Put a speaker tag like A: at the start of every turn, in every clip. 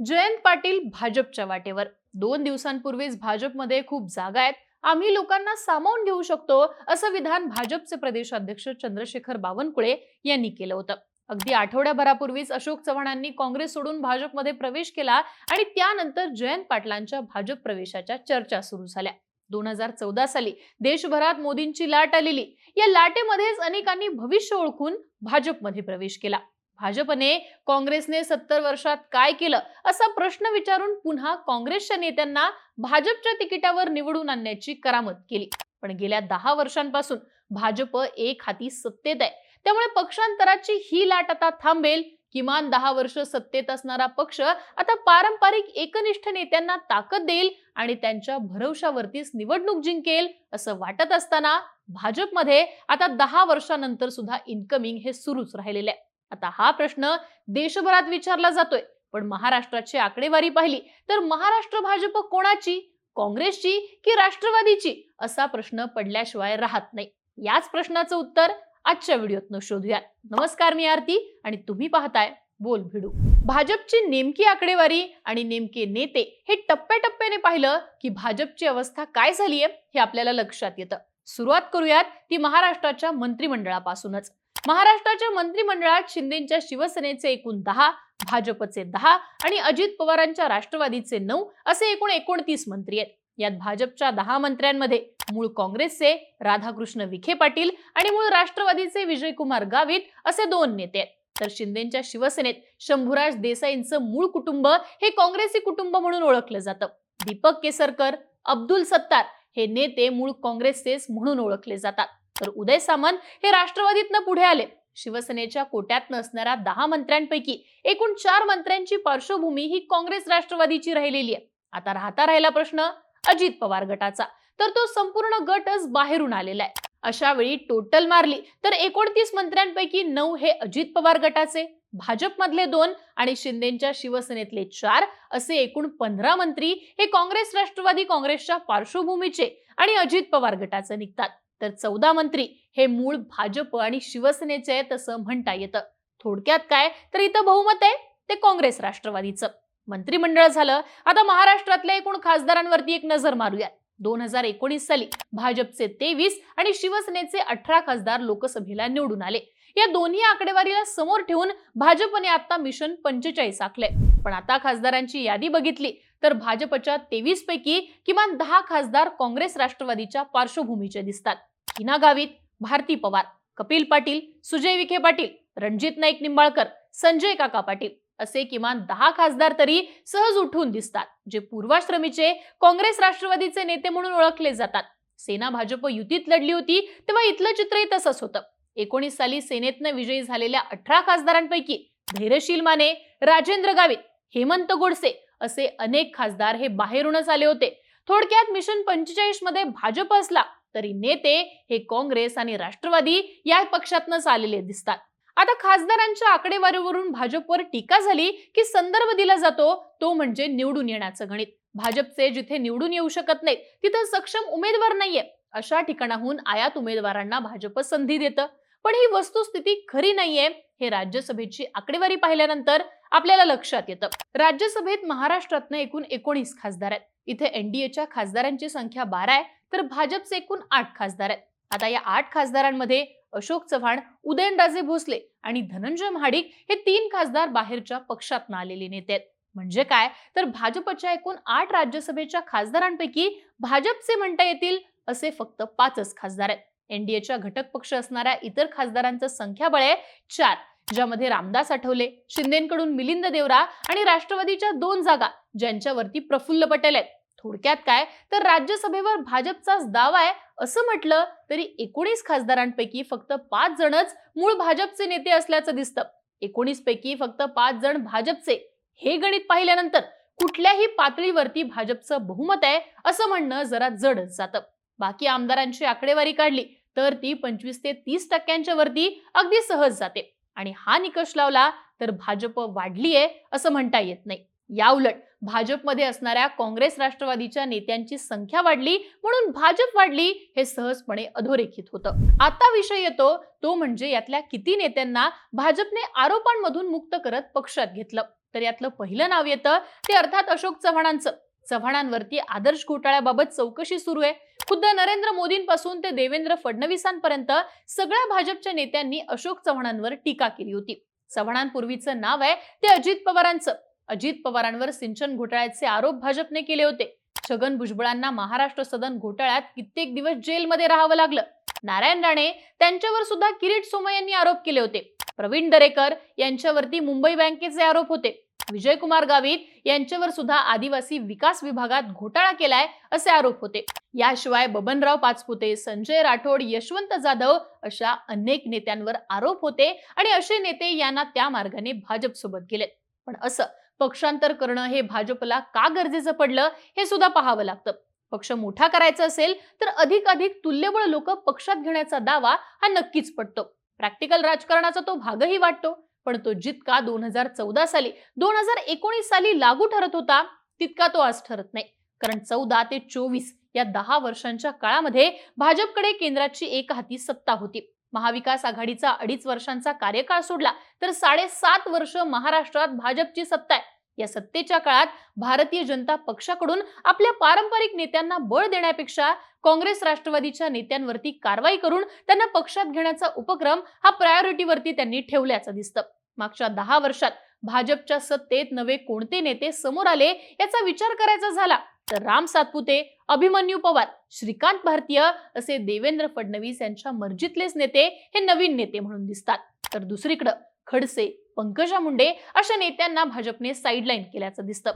A: जयंत पाटील भाजपच्या वाटेवर. दोन दिवसांपूर्वीच भाजपमध्ये खूप जागा आहेत. आम्ही लोकांना सामावून घेऊ शकतो असं विधान भाजपचे प्रदेशाध्यक्ष चंद्रशेखर बावनकुळे यांनी केलं होतं. अगदी आठवड्याभरापूर्वीच अशोक चव्हाणांनी काँग्रेस सोडून भाजपमध्ये प्रवेश केला आणि त्यानंतर जयंत पाटलांच्या भाजप प्रवेशाच्या चर्चा सुरू झाल्या. दोन हजार चौदा साली देशभरात मोदींची लाट आलेली. या लाटेमध्येच अनेकांनी भविष्य ओळखून भाजपमध्ये प्रवेश केला. भाजपने काँग्रेसने सत्तर वर्षात काय केलं असा प्रश्न विचारून पुन्हा काँग्रेसच्या नेत्यांना भाजपच्या तिकिटावर निवडून आणण्याची करामत केली. पण गेल्या दहा वर्षांपासून भाजप एक हाती सत्तेत आहे. त्यामुळे पक्षांतराची ही लाट आता थांबेल. किमान दहा वर्ष सत्तेत असणारा पक्ष आता पारंपरिक एकनिष्ठ नेत्यांना ताकद देईल आणि त्यांच्या भरवशावरतीच निवडणूक जिंकेल असं वाटत असताना भाजपमध्ये आता दहा वर्षानंतर सुद्धा इन्कमिंग हे सुरूच राहिलेले आहे. आता हा प्रश्न देशभरात विचारला जातोय. पण महाराष्ट्राची आकडेवारी पाहिली तर महाराष्ट्र भाजप कोणाची? काँग्रेसची की राष्ट्रवादीची? असा प्रश्न पडल्याशिवाय राहत नाही. याच प्रश्नाचं उत्तर आजच्या व्हिडिओतनं शोधूया. नमस्कार मी आरती आणि तुम्ही पाहताय बोल भिडू. भाजपची नेमकी आकडेवारी आणि नेमके नेते हे टप्प्याटप्प्याने पाहिलं की भाजपची अवस्था काय झालीये हे आपल्याला लक्षात येतं. सुरुवात करूयात ती महाराष्ट्राच्या मंत्रिमंडळापासूनच. महाराष्ट्राच्या मंत्रिमंडळात शिंदेच्या शिवसेनेचे एकूण दहा भाजपचे दहा आणि अजित पवारांच्या राष्ट्रवादीचे नऊ असे एकूण एकोणतीस मंत्री आहेत. यात भाजपच्या दहा मंत्र्यांमध्ये मूळ काँग्रेसचे राधाकृष्ण विखे पाटील आणि मूळ राष्ट्रवादीचे विजयकुमार गावित असे दोन नेते आहेत. तर शिंदेच्या शिवसेनेत शंभूराज देसाईंचं मूळ कुटुंब हे काँग्रेसी कुटुंब म्हणून ओळखलं जातं. दीपक केसरकर अब्दुल सत्तार हे नेते मूळ काँग्रेसचेच म्हणून ओळखले जातात. तर उदय सामंत हे राष्ट्रवादीतनं पुढे आले. शिवसेनेच्या कोट्यात नसणाऱ्या दहा मंत्र्यांपैकी एकूण चार मंत्र्यांची पार्श्वभूमी ही काँग्रेस राष्ट्रवादीची राहिलेली आहे. आता राहता राहिला प्रश्न अजित पवार गटाचा. तर तो संपूर्ण गटच बाहेरून आलेला आहे. अशा वेळी टोटल मारली तर एकोणतीस मंत्र्यांपैकी नऊ हे अजित पवार गटाचे भाजपमधले दोन आणि शिंदेच्या शिवसेनेतले चार असे एकूण पंधरा मंत्री हे काँग्रेस राष्ट्रवादी काँग्रेसच्या पार्श्वभूमीचे आणि अजित पवार गटाचे निघतात. तर चौदा मंत्री हे मूळ भाजप आणि शिवसेनेचे आहेत असं म्हणता येतं. थोडक्यात काय? तर इथं बहुमत आहे ते काँग्रेस राष्ट्रवादीचं. मंत्रिमंडळ झालं आता महाराष्ट्रातल्या एकूण खासदारांवरती एक नजर मारूया दोन हजार एकोणीस साली भाजपचे तेवीस आणि शिवसेनेचे अठरा खासदार लोकसभेला निवडून आले. या दोन्ही आकडेवारीला समोर ठेवून भाजपने आता मिशन पंचेचाळीस आखले पण आता खासदारांची यादी बघितली तर भाजपच्या तेवीस पैकी किमान दहा खासदार काँग्रेस राष्ट्रवादीच्या पार्श्वभूमीचे दिसतात. हिना गावित भारती पवार कपिल पाटील सुजय विखे पाटील रणजित नाईक निंबाळकर संजय काका पाटील असे किमान दहा खासदार तरी सहज उठून दिसतात जे पूर्वाश्रमीचे काँग्रेस राष्ट्रवादीचे नेते म्हणून ओळखले जातात. सेना भाजप युतीत लढली होती तेव्हा इथलं चित्रही तसंच होतं. एकोणीस साली सेनेतनं विजयी झालेल्या अठरा खासदारांपैकी धैर्यशील माने राजेंद्र गावित हेमंत गोडसे असे अनेक खासदार हे बाहेरूनच आले होते. थोडक्यात मिशन पंचेचाळीसमध्ये भाजप असला तरी नेते हे काँग्रेस आणि राष्ट्रवादी या पक्षातनच आलेले दिसतात. आता खासदारांच्या आकडेवारीवरून भाजपवर टीका झाली की संदर्भ दिला जातो तो म्हणजे निवडून येण्याचं गणित. भाजपचे जिथे निवडून येऊ शकत नाहीत तिथं सक्षम उमेदवार नाहीये. अशा ठिकाणाहून आयात उमेदवारांना भाजप संधी देतं. पण ही वस्तुस्थिती खरी नाहीये हे राज्यसभेची आकडेवारी पाहिल्यानंतर आपल्याला लक्षात येतं. राज्यसभेत महाराष्ट्रातनं एकूण एकोणीस खासदार आहेत. इथे एनडीएच्या खासदारांची संख्या बारा आहे तर भाजपचे एकूण आठ खासदार आहेत. आता या आठ खासदारांमध्ये अशोक चव्हाण उदयनराजे भोसले आणि धनंजय महाडिक हे तीन खासदार बाहेरच्या पक्षात आलेले नेते आहेत. म्हणजे काय? तर भाजपच्या एकूण आठ राज्यसभेच्या खासदारांपैकी भाजपचे म्हणता येतील असे फक्त पाचच खासदार आहेत. एनडीएच्या घटक पक्ष असणाऱ्या इतर खासदारांचं संख्याबळ आहे चार ज्यामध्ये रामदास आठवले शिंदेकडून मिलिंद देवरा आणि राष्ट्रवादीच्या दोन जागा ज्यांच्यावरती प्रफुल्ल पटेल आहेत. थोडक्यात काय? तर राज्यसभेवर भाजपचाच दावा आहे. असं म्हटलं तरी एकोणीस खासदारांपैकी फक्त पाच जणच मूळ भाजपचे नेते असल्याचं दिसतं. एकोणीस पैकी फक्त पाच जण भाजपचे. हे गणित पाहिल्यानंतर कुठल्याही पातळीवरती भाजपचं बहुमत आहे असं म्हणणं जरा जड जातं. बाकी आमदारांची आकडेवारी काढली तर ती पंचवीस ते तीस टक्क्यांच्या वरती अगदी सहज जाते. आणि हा निकष लावला तर भाजप वाढलीये असं म्हणता येत नाही. या उलट भाजपमध्ये असणाऱ्या काँग्रेस राष्ट्रवादीच्या नेत्यांची संख्या वाढली म्हणून भाजप वाढली हे सहजपणे अधोरेखित होतं. आता विषय येतो तो म्हणजे यातल्या किती नेत्यांना भाजपने आरोपांमधून मुक्त करत पक्षात घेतलं. तर यातलं पहिलं नाव येतं ते अर्थात अशोक चव्हाणांचं. चव्हाणांवरती आदर्श घोटाळ्याबाबत चौकशी सुरू आहे. खुद्द नरेंद्र मोदींपासून ते देवेंद्र फडणवीसांपर्यंत सगळ्या भाजपच्या नेत्यांनी अशोक चव्हाणांवर टीका केली होती. चव्हाणांपूर्वीचं नाव आहे ते अजित पवारांचं. अजित पवारांवर सिंचन घोटाळ्याचे आरोप भाजपने केले होते. छगन भुजबळांना महाराष्ट्र सदन घोटाळ्यात कित्येक दिवस जेलमध्ये राहावं लागलं. नारायण राणे त्यांच्यावर सुद्धा किरीट सोमय यांनी आरोप केले होते. प्रवीण दरेकर यांच्यावरती मुंबई बँकेचे आरोप होते. विजयकुमार गावित यांच्यावर सुद्धा आदिवासी विकास विभागात घोटाळा केलाय असे आरोप होते. याशिवाय बबनराव पाचपुते संजय राठोड यशवंत जाधव अशा अनेक नेत्यांवर आरोप होते आणि असे नेते यांना त्या मार्गाने भाजप सोबत गेलेत. पण असं पक्षांतर करणं हे भाजपला का गरजेचं पडलं हे सुद्धा पाहावं लागतं. पक्ष मोठा करायचा असेल तर अधिक अधिक तुल्यबळ लोक पक्षात घेण्याचा दावा हा नक्कीच पडतो. प्रॅक्टिकल राजकारणाचा तो भागही वाटतो. पण तो जितका दोन हजार चौदा साली दोन हजार एकोणीस साली लागू ठरत होता तितका तो आज ठरत नाही. कारण चौदा ते चोवीस या दहा वर्षांच्या काळामध्ये भाजपकडे केंद्राची एक हाती सत्ता होती. महाविकास आघाडीचा अडीच वर्षांचा कार्यकाळ सोडला तर साडेसात वर्ष महाराष्ट्रात भाजपची सत्ता आहे. या सत्तेच्या काळात भारतीय जनता पक्षाकडून आपल्या पारंपरिक नेत्यांना बळ देण्यापेक्षा काँग्रेस राष्ट्रवादीच्या नेत्यांवरती कारवाई करून त्यांना पक्षात घेण्याचा उपक्रम हा प्रायोरिटीवरती त्यांनी ठेवल्याचं दिसतं. मागच्या दहा वर्षात भाजपच्या सत्तेत नवे कोणते नेते समोर आले याचा विचार करायचा झाला. तर राम सातपुते अभिमन्यू पवार श्रीकांत भारतीय असे देवेंद्र फडणवीस यांच्या मर्जीतलेच नेते हे नवीन नेते म्हणून दिसतात. तर दुसरीकडं खडसे पंकजा मुंडे अशा नेत्यांना भाजपने साईडलाईन केल्याचं दिसतं.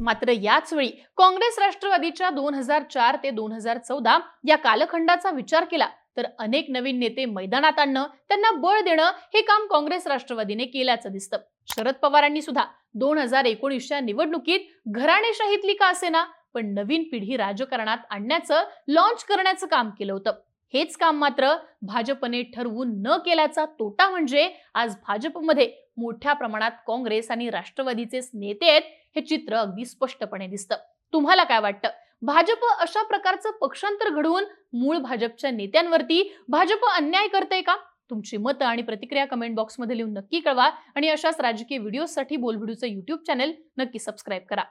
A: मात्र याच वेळी काँग्रेस राष्ट्रवादीच्या दोन हजार चार ते दोन हजार चौदा या कालखंडाचा विचार केला तर अनेक नवीन नेते मैदानात आणणं त्यांना बळ देणं हे काम काँग्रेस राष्ट्रवादीने केल्याचं दिसतं. शरद पवारांनी सुद्धा दोन हजार एकोणीसच्या निवडणुकीत घराणेशाहीतली का असेना? पण नवीन पिढी राजकारणात आणण्याचं लॉन्च करण्याचं काम केलं होतं. हेच काम मात्र भाजपने ठरवून न केल्याचा तोटा म्हणजे आज भाजपमध्ये मोठ्या प्रमाणात काँग्रेस आणि राष्ट्रवादीचेच नेते आहेत हे चित्र अगदी स्पष्टपणे दिसतं. तुम्हाला काय वाटतं? भाजप अशा प्रकारचं पक्षांतर घडवून मूळ भाजपच्या नेत्यांवरती भाजप अन्याय करते का? तुमची मतं आणि प्रतिक्रिया कमेंट बॉक्समध्ये लिहून नक्की कळवा आणि अशाच राजकीय व्हिडिओसाठी बोलभिडूचं युट्यूब चॅनेल नक्की सबस्क्राईब करा.